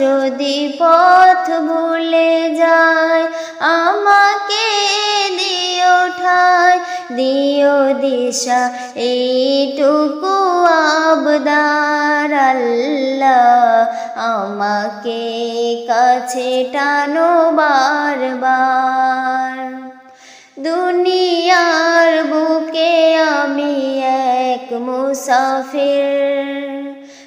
যদি পথ ভুলে যায়, আমাকে দিও ঠাই দিও দিশা, এইটুকু আবদার আল্লাহ আমাকে কাছে টানো বারবার। দুনিয়ার বুকে আমি এক মুসাফির।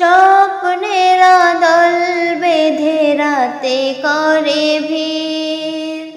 স্বপ্নের দল বেঁধে রাতে করে ভিড়।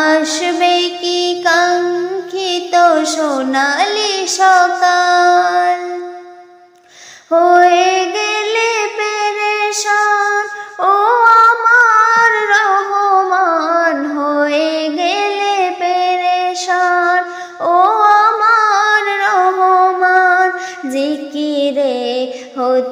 আসবে কি কাঙ্ক্ষিত সোনালি সকাল?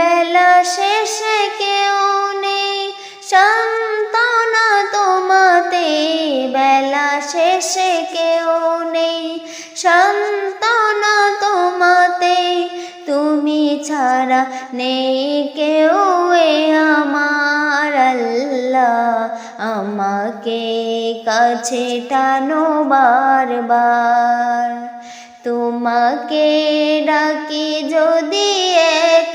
বেলা শেষে কেউ নেই। সান্ত্বনা তোমাতে বেলা শেষে কেউ নেই। সান্ত্বনা তোমাতে তুমি ছাড়া নেই কেউ এ আমার আল্লাহ। আমাকে কাছে টানো বারবার। তোমাকে ডাকি যদি